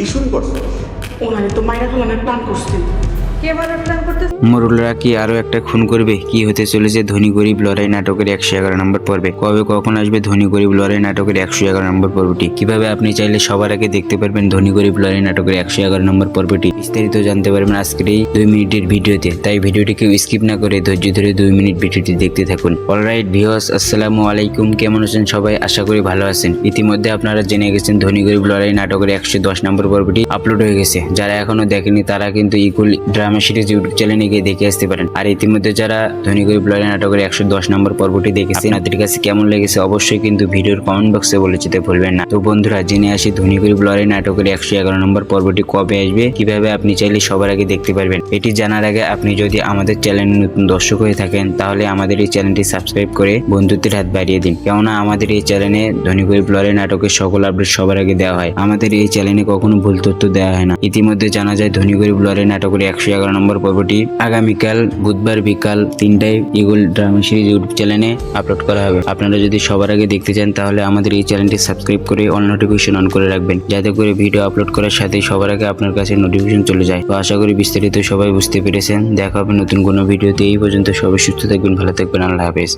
কি শুরু করছে ওনারে তো মায়ের ফেলানোর প্ল্যান করছি। মোরুলরা কি আরও একটা খুন করবে? কি হতে চলেছে? ধনী গরিব লড়াই নাটকের একশো এগারো নম্বর পর্বে। কবে কখন আসবে ধনী গরিব লড়াই নাটকের একশো এগারো নম্বর পর্বটি? কীভাবে আপনি চাইলে সবার আগে দেখতে পারবেন ধনী গরিব লড়াই নাটকের একশো এগারো নম্বর পর্বটি? বিস্তারিত জানতে পারবেন আজকের এই দুই মিনিটের ভিডিওতে। তাই ভিডিওটি কেউ স্কিপ না করে ধৈর্য ধরে দুই মিনিট ভিডিওটি দেখতে থাকুন। অলরাইট ভিওস আসসালামু আলাইকুম। কেমন আছেন সবাই? আশা করি ভালো আছেন। ইতিমধ্যে আপনারা জেনে গেছেন ধনী গরিব লড়াই নাটকের একশো দশ নম্বর পর্বটি আপলোড হয়ে গেছে। যারা এখনও দেখেনি তারা কিন্তু ইকুয়াল ড্রামা সিরিজ ইউটিউব চ্যানেলে গিয়ে দেখে আসতে পারেন। আর ইতিমধ্যে যারা ধনী গরিব লড়াই নাটকের একশো দশ নম্বর পর্বটি দেখেছেন, আপনাদের কাছে কেমন লেগেছে অবশ্যই কিন্তু ভিডিওর কমেন্ট বক্সে বলে যেতে ভুলবেন না। তো বন্ধুরা, জেনে আসি ধনী গরিব লড়াই নাটকের একশো এগারো নম্বর পর্বটি কবে আসবে, কীভাবে আপনি চাইলে সবার আগে দেখতে পারবেন। এটি জানার আগে আপনি যদি আমাদের চ্যানেলে নতুন দর্শক হয়ে থাকেন, তাহলে আমাদের এই চ্যানেলটি সাবস্ক্রাইব করে বন্ধুত্বের হাত বাড়িয়ে দিন। কেননা আমাদের এই চ্যানেলে ধনী গরিব লড়াই নাটকের সকল আপডেট সবার আগে দেওয়া হয়। আমাদের এই চ্যানেলে কখনো ভুল তথ্য দেওয়া হয় না। ইতিমধ্যে জানা যায়, ধনী গরিব লড়াই নাটকের একশো এগারো নম্বর পর্বটি আগামীকাল বুধবার বিকাল তিনটায় ইগুল ড্রামা সিরিজ ইউটিউব চ্যানেলে আপলোড করা হবে। আপনারা যদি সবার আগে দেখতে চান, তাহলে আমাদের এই চ্যানেলটি সাবস্ক্রাইব করে অল নোটিফিকেশন অন করে রাখবেন। যাতে করে ভিডিও আপলোড করার সাথে সবার আগে আপনার কাছে নোটিফিকেশন চলে যায়। তো আশা করি বিস্তারিত সবাই বুঝতে পেরেছেন। দেখা হবে নতুন কোনো ভিডিওতে। এই পর্যন্ত সবাই সুস্থ থাকবেন, ভালো থাকবেন। আল্লাহ হাফেজ।